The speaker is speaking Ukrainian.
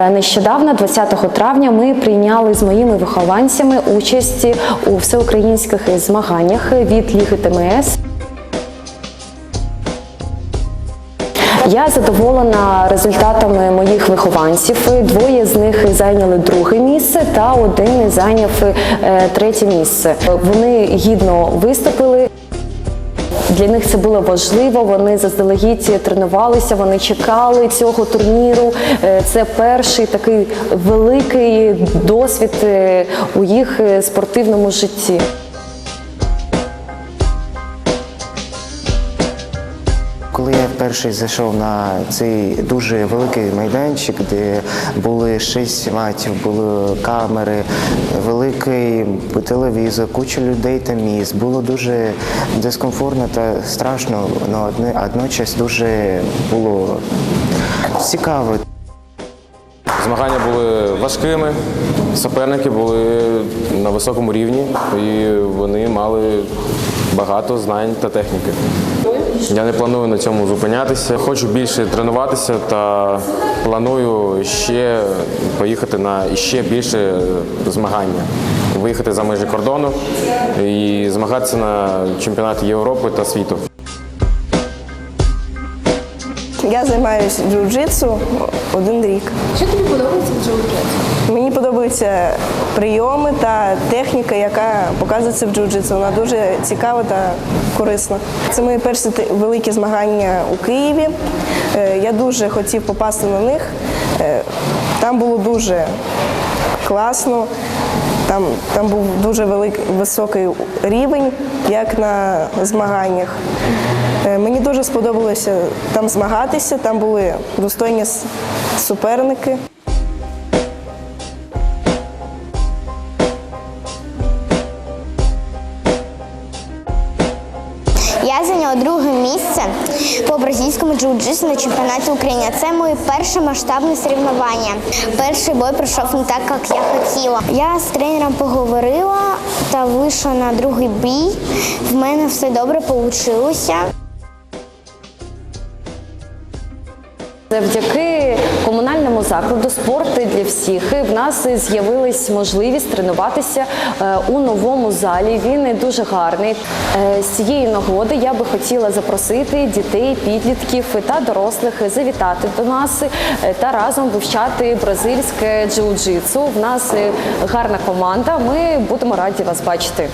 Нещодавно, 20 травня, ми прийняли з моїми вихованцями участь у всеукраїнських змаганнях від Ліги ТМС. Я задоволена результатами моїх вихованців. Двоє з них зайняли друге місце, та один зайняв е, третє місце. Вони гідно виступили. Для них це було важливо. Вони заздалегідь тренувалися, вони чекали цього турніру. Е, Це перший такий великий досвід е, у їх е, спортивному житті. Коли я вперше зайшов на цей дуже великий майданчик, де були шість матів, були камери, великий телевізор, куча людей та місць, було дуже дискомфортно та страшно, але одночасно одночас дуже було цікаво. Змагання були важкими, суперники були на високому рівні і вони мали багато знань та техніки. Я не планую на цьому зупинятися. Хочу більше тренуватися та планую ще поїхати на ще більше змагання, виїхати за межі кордону і змагатися на чемпіонаті Європи та світу. Я займаюся джиу-джитсу один рік. Що тобі подобається в джиу-джитсу? Мені подобаються прийоми та техніка, яка показується в джиу-джитсу. Вона дуже цікава та корисна. Це мої перші великі змагання у Києві. Е, Я дуже хотів попасти на них. Е, Там було дуже класно. Там, там був дуже великий високий рівень, як на змаганнях. Е, Мені дуже сподобалося там змагатися, там були достойні суперники. Я зайняла друге місце по бразильському джиу-джитсу на чемпіонаті України. Це моє перше масштабне соревнування. Перший бой пройшов не так, як я хотіла. Я з тренером поговорила та вийшла на другий бій. В мене все добре вийшло. Завдяки комунальному закладу спорти для всіх в нас з'явилась можливість тренуватися е, у новому залі. Він дуже гарний. Е, З цієї нагоди я би хотіла запросити дітей, підлітків та дорослих завітати до нас е, та разом вивчати бразильське джиу-джитсу. В нас гарна команда. Ми будемо раді вас бачити.